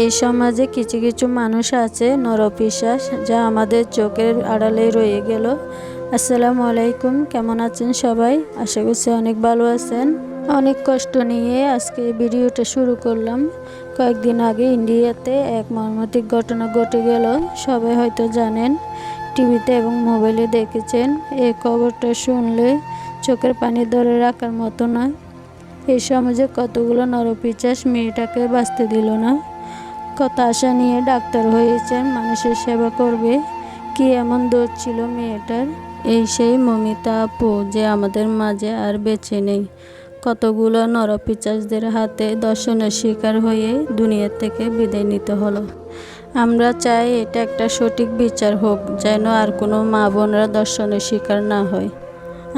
এই সমাজে কিছু কিছু মানুষ আছে নরপিশ্বাস যা আমাদের চোখের আড়ালে রয়ে গেল। আসসালামু আলাইকুম, কেমন আছেন সবাই? আশা করছি অনেক ভালো আছেন। অনেক কষ্ট নিয়ে আজকে ভিডিওটা শুরু করলাম। কয়েকদিন আগে ইন্ডিয়াতে এক মর্মান্তিক ঘটনা ঘটে গেল, সবাই হয়তো জানেন। টিভিতে এবং মোবাইলে দেখেছেন। এই খবরটা শুনলে চোখের পানি ধরে রাখার মতো নয়। এই সমাজে কতগুলো নরপিচাস মেয়েটাকে বাঁচতে দিল না? কত আশা নিয়ে ডাক্তার হয়েছেন, মানুষের সেবা করবে। কি এমন দোষ ছিল মেয়েটার? এই সেই মমিতা আপু যে আমাদের মাঝে আর বেঁচে নেই। কতগুলো নরপিচাসদের হাতে দর্শনের শিকার হয়ে দুনিয়া থেকে বিদায় নিতে হলো। আমরা চাই এটা একটা সঠিক বিচার হোক, যেন আর কোনো মা বোনরা দর্শনের শিকার না হয়।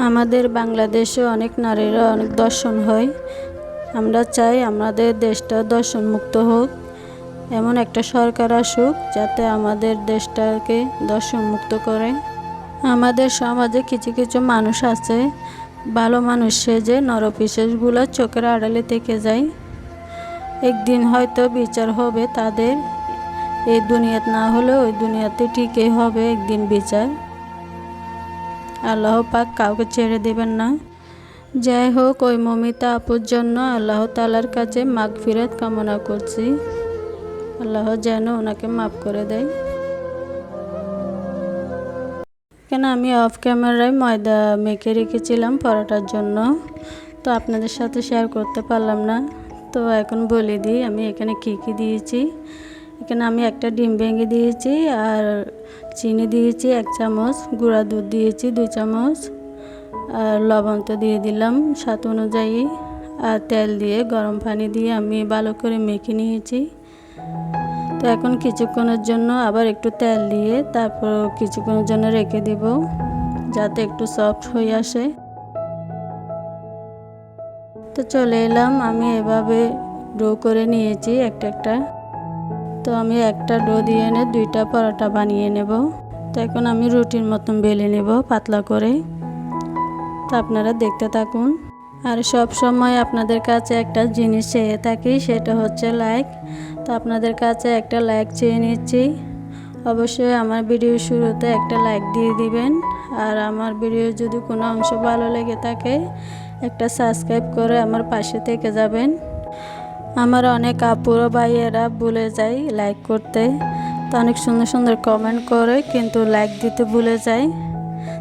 আমাদের বাংলাদেশে অনেক নারীরা অনেক দর্শন হয়। আমরা চাই আমাদের দেশটা দর্শন মুক্ত হোক। এমন একটা সরকার আসুক যাতে আমাদের দেশটাকে দর্শন মুক্ত করে। আমাদের সমাজে কিছু কিছু মানুষ আছে, ভালো মানুষ সেজে নরপিশেষগুলো চোখের আড়ালে থেকে যায়। একদিন হয়তো বিচার হবে তাদের, এই দুনিয়াত না হলে ওই দুনিয়াতে ঠিকই হবে একদিন বিচার। আল্লাহ পাক কাউকে ছেড়ে দেবেন না। যাই হোক, ওই মমিতা আপুর জন্য আল্লাহ তালার কাছে মাগ ফিরাত কামনা করছি। আল্লাহ যেন ওনাকে মাফ করে দেয়। কেন আমি অফ ক্যামেরায় ময়দা মেখে রেখেছিলাম পরোটার জন্য। তো আপনাদের সাথে শেয়ার করতে পারলাম না। তো এখন বলে দিই, আমি এখানে কী কী দিয়েছি। এখানে আমি একটা ডিম ভেঙে দিয়েছি আর চিনি দিয়েছি এক চামচ, গুঁড়া দুধ দিয়েছি দুই চামচ, আর লবণ তো দিয়ে দিলাম স্বাদ অনুযায়ী। আর তেল দিয়ে গরম পানি দিয়ে আমি ভালো করে মেখে নিয়েছি। তো এখন কিছুক্ষণের জন্য আবার একটু তেল দিয়ে তারপর কিছুক্ষণের জন্য রেখে দিব, যাতে একটু সফট হয়ে আসে। তো চলে এলাম, আমি এভাবে ডো করে নিয়েছি একটা একটা। তো আমি একটা ডো দিয়ে এনে দুইটা পরোটা বানিয়ে নেব। তো এখন আমি রুটির মতন বেলে নেব পাতলা করে। তো আপনারা দেখতে থাকুন। আর সব সময় আপনাদের কাছে একটা জিনিস চেয়ে থাকি, সেটা হচ্ছে লাইক তো আপনাদের কাছে একটা লাইক চেয়ে নিচ্ছি। অবশ্যই আমার ভিডিও শুরুতে একটা লাইক দিয়ে দিবেন। আর আমার ভিডিও যদি কোনো অংশ ভালো লেগে থাকে, একটা সাবস্ক্রাইব করে আমার পাশে থেকে যাবেন। আমার অনেক আপুরো ভাইয়েরা ভুলে যায় লাইক করতে। তো অনেক সুন্দর সুন্দর কমেন্ট করে, কিন্তু লাইক দিতে ভুলে যায়।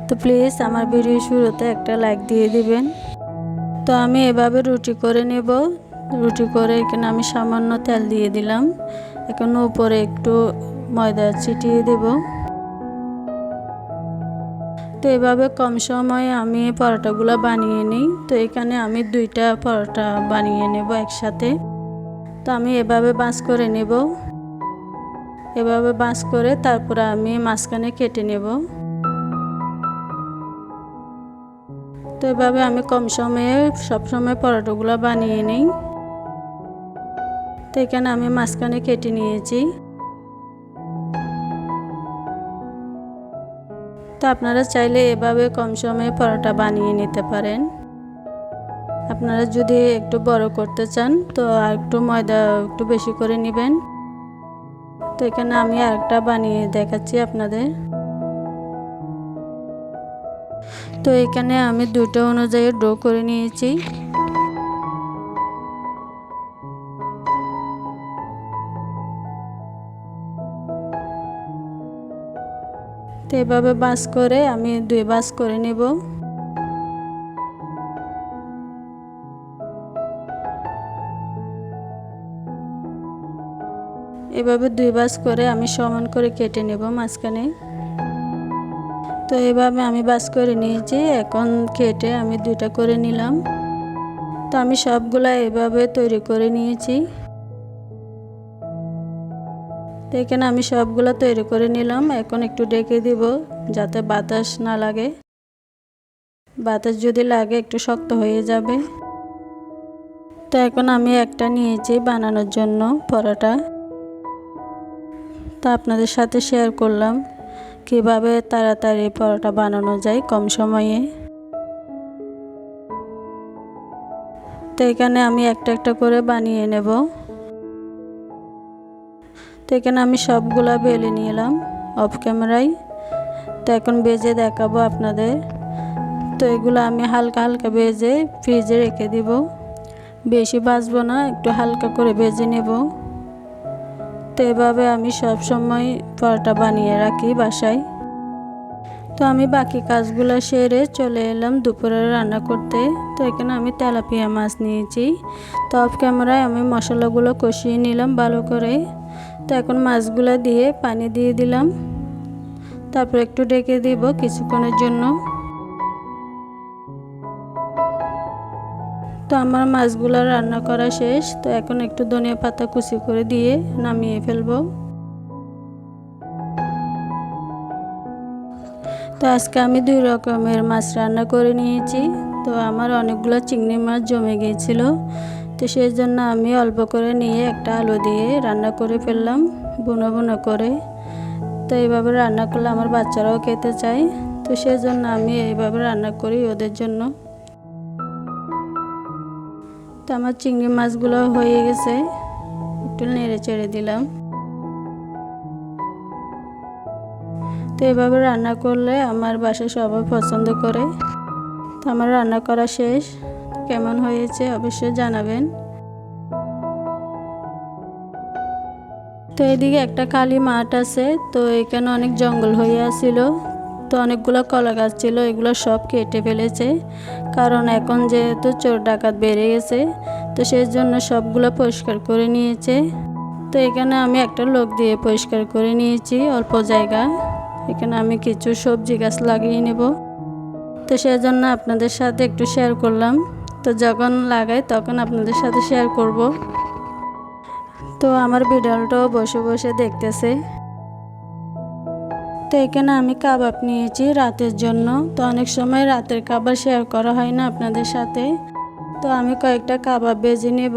তো প্লিজ আমার ভিডিও শুরুতে একটা লাইক দিয়ে দিবেন। তো আমি এভাবে রুটি করে নেব। রুটি করে এখানে আমি সামান্য তেল দিয়ে দিলাম। এখন উপরে একটু ময়দা ছিটিয়ে দেব। তো এভাবে কম সময়ে আমি পরোটাগুলো বানিয়ে নিই। তো এখানে আমি দুইটা পরোটা বানিয়ে নেব একসাথে। তো আমি এভাবে বাঁশ করে নেব। এভাবে বাঁশ করে তারপরে আমি মাঝখানে কেটে নেব। তো এভাবে আমি কম সময়ে সবসময় পরোটাগুলো বানিয়ে নিই। তো এখানে আমি মাঝখানে কেটে নিয়েছি। তো আপনারা চাইলে এভাবে কম সময়ে পরোটা বানিয়ে নিতে পারেন। আপনারা যদি একটু বড় করতে চান, তো আর একটু ময়দা একটু বেশি করে নেবেন। তো এখানে আমি আরেকটা বানিয়ে দেখাচ্ছি আপনাদের। তো এখানে আমি দুটো অনুযায়ী ড্র করে নিয়েছি। তো এভাবে বাস করে আমি দুই বাস করে নেব। এভাবে দুই বাস করে আমি সমান করে কেটে নেব মাঝখানে। তো এভাবে আমি বাস করে নিয়েছি। এখন কেটে আমি দুইটা করে নিলাম। তো আমি সবগুলা এভাবে তৈরি করে নিয়েছি। এখানে আমি সবগুলো তৈরি করে নিলাম। এখন একটু ডেকে দিব যাতে বাতাস না লাগে। বাতাস যদি লাগে, একটু শক্ত হয়ে যাবে। তো এখন আমি একটা নিয়েছি বানানোর জন্য পরোটা। তা আপনাদের সাথে শেয়ার করলাম। কীভাবে তাড়াতাড়ি পরোটা বানানো যায় কম সময়ে? তো এখানে আমি একটা একটা করে বানিয়ে নেব। তো এখানে আমি সবগুলা বেলে নিলাম অফ ক্যামেরায়। তো এখন বেজে দেখাবো আপনাদের। তো এগুলো আমি হালকা হালকা বেজে ফ্রিজে রেখে দিব। বেশি ভাজবো না, একটু হালকা করে বেজে নেব। তো এভাবে আমি সব সময় পরোটা বানিয়ে রাখি বাসায়। তো আমি বাকি কাজগুলো সেরে চলে এলাম দুপুরে রান্না করতে। তো এখানে আমি তেলাপিয়া মাছ নিয়েছি। তো অফ ক্যামেরায় আমি মশলাগুলো কষিয়ে নিলাম ভালো করে। তো এখন মাছগুলো দিয়ে পানি দিয়ে দিলাম। তারপর একটু ডেকে দিব কিছুক্ষণের জন্য। তো আমার মাছগুলো রান্না করা শেষ, তো এখন একটু ধনিয়া পাতা কুচি করে দিয়ে নামিয়ে ফেলব। তো আজকে আমি দুই রকমের মাছ রান্না করে নিয়েছি, তো আমার অনেকগুলো চিংড়ি মাছ জমে গিয়েছিল, তো সেই জন্য আমি অল্প করে নিয়ে একটা আলু দিয়ে রান্না করে ফেললাম, বুনো বুনো করে। তো এইভাবে রান্না করলে আমার বাচ্চারাও খেতে চায়, তো সেই জন্য আমি এইভাবে রান্না করি ওদের জন্য। তো আমার চিংড়ি মাছগুলো হয়ে গেছে। একটু নেড়ে চেড়ে দিলাম। তো এভাবে রান্না করলে আমার বাসা সবাই পছন্দ করে। তো আমার রান্না করা শেষ। কেমন হয়েছে অবশ্যই জানাবেন। তো এদিকে একটা কালী মাঠ আছে, তো এখানে অনেক জঙ্গল হয়ে আসছিল তো অনেকগুলো কলা গাছ ছিল, এগুলো সব কেটে ফেলেছে। কারণ এখন যেহেতু চোর ডাকাত বেড়ে গেছে, তো সেই জন্য সবগুলো পরিষ্কার করে নিয়েছে। তো এখানে আমি একটা লোক দিয়ে পরিষ্কার করে নিয়েছি, অল্প জায়গা। এখানে আমি কিছু সবজি গাছ লাগিয়ে নেব। তো সেজন্য আপনাদের সাথে একটু শেয়ার করলাম। তো যখন লাগাই তখন আপনাদের সাথে শেয়ার করব। তো আমার বিড়ালটাও বসে বসে দেখতেছে। তো এখানে আমি কাবাব নিয়েছি রাতের জন্য। তো অনেক সময় রাতের খাবার শেয়ার করা হয় না আপনাদের সাথে। তো আমি কয়েকটা কাবাব বেজে নেব।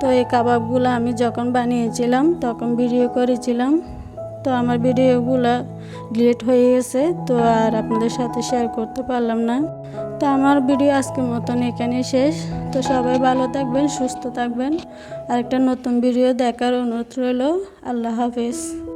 তো এই কাবাবগুলো আমি যখন বানিয়েছিলাম, তখন ভিডিও করেছিলাম। তো আমার ভিডিওগুলো ডিলিট হয়ে গেছে, তো আর আপনাদের সাথে শেয়ার করতে পারলাম না। তো আমার ভিডিও আজকের মতন এখানে শেষ। তো সবাই ভালো থাকবেন, সুস্থ থাকবেন। আর একটা নতুন ভিডিও দেখার অনুরোধ রইল। আল্লাহ হাফেজ।